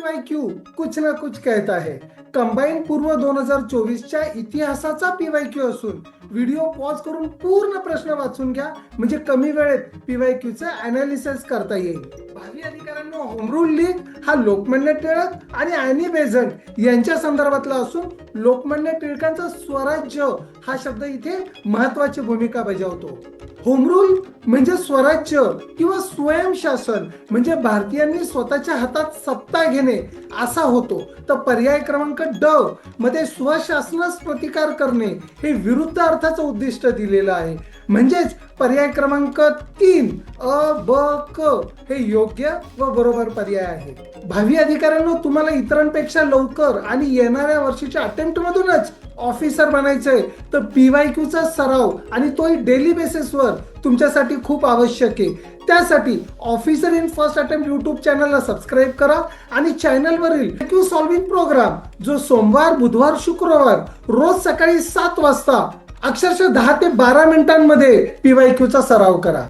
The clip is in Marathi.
वाय क्यू कुछ ना कुछ कहता है. कंबाईन पूर्व दोन हजार चोवीसच्या इतिहासाचा पीवाय क्यू असून व्हिडिओ पॉज करून पूर्ण प्रश्न वाचून घ्या. म्हणजे कमी वेळेत पी वाय अनालिसिस करता येईल. भावी अधिकाऱ्यांना होमरूल लीग हा लोकमान्य टिळक आणि अॅनी बेझंट यांच्या संदर्भातला असून लोकमान्य टिळकांचा स्वराज्य हा शब्द इथे महत्वाची भूमिका बजावतो. होमरूल म्हणजे स्वराज्य किंवा स्वयंशासन म्हणजे भारतीयांनी स्वतःच्या हातात सत्ता घेणे असा होतो. तर पर्याय क्रमांक ड मध्ये स्वशासनास प्रतिकार करणे हे विरुद्ध अर्थाचं उद्दिष्ट दिलेलं आहे. म्हणजेच पर्याय क्रमांक तीन अ ब क हे योग्य व बरोबर पर्याय आहे. भावी अधिकाऱ्यांना तुम्हाला इतरांपेक्षा लवकर आणि येणाऱ्या वर्षीच्या अटेम्प्ट मधूनच ऑफिसर बनायचंय. तर पीवाय चा सराव आणि तोही डेली बेसिसवर तुमच्यासाठी खूप आवश्यक आहे. त्यासाठी officer in first attempt YouTube चॅनलला सबस्क्राईब करा आणि चॅनलवरील क्यू सॉल्विंग प्रोग्राम जो सोमवार बुधवार शुक्रवार रोज सकाळी सात वाजता अक्षरशः दहा ते बारा मिनिटांमध्ये पीवाय चा सराव करा.